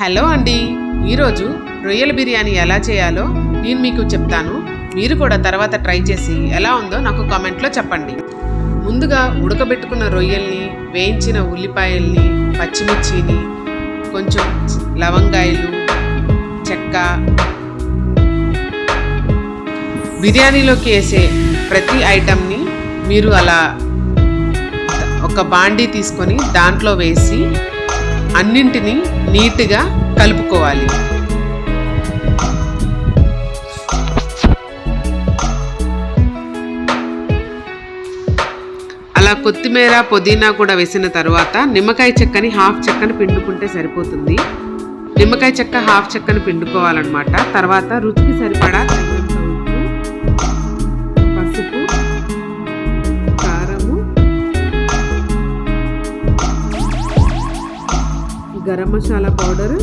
Hello అండి. ఈరోజు రొయ్యల బిర్యానీ ఎలా చేయాలో నేను మీకు చెప్తాను. మీరు కూడా తర్వాత ట్రై చేసి ఎలా ఉందో నాకు కామెంట్లో చెప్పండి. ముందుగా ఉడకబెట్టుకున్న రొయ్యల్ని వేయించిన ఉల్లిపాయల్ని పచ్చిమిర్చిని కొంచెం లవంగాయలు చెక్క బిర్యానీలోకి వేసే ప్రతి ఐటమ్ని మీరు అలా ఒక బాండీ తీసుకొని దాంట్లో వేసి అన్నింటినీ నీట్గా కలుపుకోవాలి. అలా కొత్తిమీర పుదీనా కూడా వేసిన తర్వాత నిమ్మకాయ చెక్కని హాఫ్ చెక్కని పిండుకుంటే సరిపోతుంది. నిమ్మకాయ చెక్క హాఫ్ చెక్కని పిండుకోవాలన్నమాట. తర్వాత రుచికి సరిపడా గరం మసాలా పౌడర్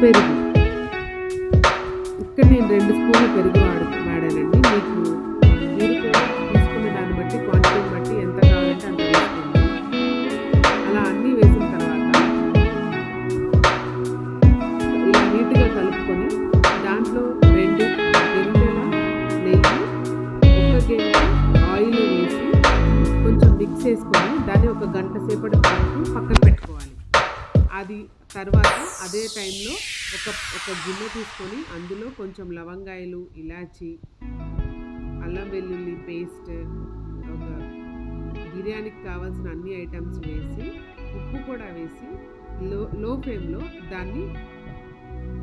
పెరుగు. ఇక్కడ నేను రెండు స్పూన్ల పెరుగు వాడు వాడానండి. మీకు మీరు తీసుకున్న దాన్ని బట్టి క్వాంటిటీని బట్టి ఎంత కావాలంటే అంత వేసుకోండి. అలా అన్నీ వేసిన తర్వాత ఇలా నీట్గా కలుపుకొని దాంట్లో రెండు నెయ్యి ఒక గింజ ఆయిల్ వేసి కొంచెం మిక్స్ చేసుకొని దాన్ని ఒక గంట సేపటి పక్కన పెట్టుకోవాలి. అది తర్వాత అదే టైంలో ఒక ఒక గిన్నె తీసుకొని అందులో కొంచెం లవంగాయలు ఇలాచి అల్లం వెల్లుల్లి పేస్ట్ ఒక బిర్యానీకి కావాల్సిన అన్ని ఐటమ్స్ వేసి ఉప్పు కూడా వేసి లో లో ఫ్లేమ్లో దాన్ని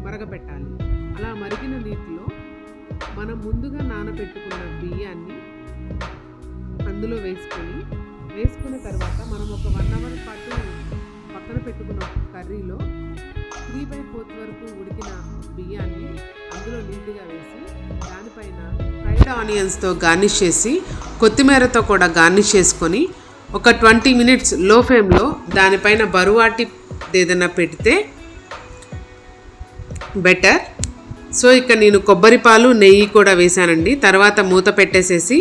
మరగపెట్టాలి. అలా మరిగిన నీటిలో మనం ముందుగా నానబెట్టుకున్న బియ్యాన్ని అందులో వేసుకొని వేసుకున్న తర్వాత మనం ఒక వన్ అవర్ పాటు అందులో నీట్గా వేసి దానిపైన ఫ్రైడ్ ఆనియన్స్తో గార్నిష్ చేసి కొత్తిమీరతో కూడా గార్నిష్ చేసుకొని ఒక ట్వంటీ మినిట్స్లో ఫ్లేమ్లో దానిపైన బరువాటి ఏదైనా పెడితే బెటర్. సో ఇక నేను కొబ్బరి పాలు నెయ్యి కూడా వేశానండి. తర్వాత మూత పెట్టేసేసి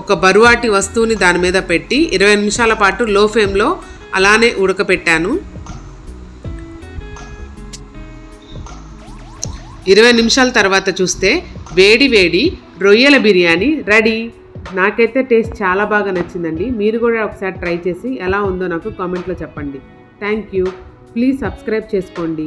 ఒక బరువాటి వస్తువుని దాని మీద పెట్టి ఇరవై నిమిషాల పాటు లో ఫ్లేమ్లో అలానే ఉడకపెట్టాను. ఇరవై నిమిషాల తర్వాత చూస్తే వేడి వేడి రొయ్యల బిర్యానీ రెడీ. నాకైతే టేస్ట్ చాలా బాగా నచ్చిందండి. మీరు కూడా ఒకసారి ట్రై చేసి ఎలా ఉందో నాకు కామెంట్లో చెప్పండి. Thank you. ప్లీజ్ సబ్స్క్రైబ్ చేసుకోండి.